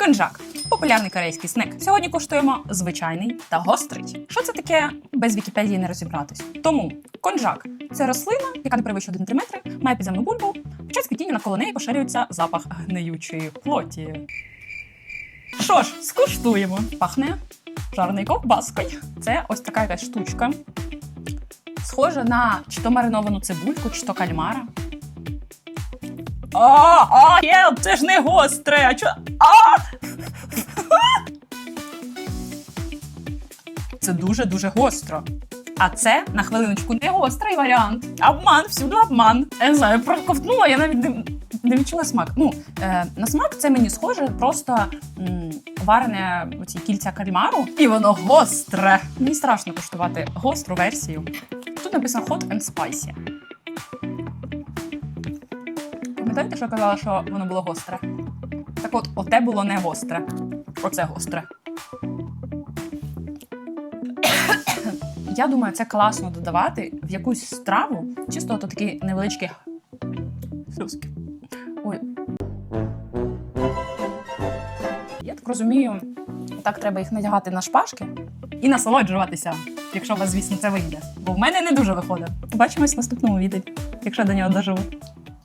Конжак популярний корейський снек. Сьогодні куштуємо звичайний та гострий. Що це таке без Вікіпедії не розібратись? Тому конжак це рослина, яка не перевищує 1-3 метри, має підземну бульбу. Під час квітіння навколо неї поширюється запах гниючої плоті. Що ж, скуштуємо. Пахне жарною ковбаскою. Це ось така якась штучка. Схожа на чи то мариновану цибульку, чи то кальмара. А, а, є, це ж не гостре. А Це дуже-дуже гостро. А це на хвилиночку не гострий варіант. Обман, всюди обман. Я не знаю, проковтнула, я навіть не, не відчула смак. Ну, е, на смак це мені схоже, просто м, варене оці кільця кальмару, і воно гостре. Мені страшно куштувати гостру версію. Тут написано hot and spicy. Пам'ятаєте, що я казала, що воно було гостре? Так от, оте було не гостре. Оце гостре. Я думаю, це класно додавати в якусь страву, чисто от такі невеличкі. Ой. Я так розумію, так треба їх надягати на шпажки і насолоджуватися, якщо у вас, звісно, це вийде. Бо в мене не дуже виходить. Побачимось в наступному відео, якщо до нього доживу.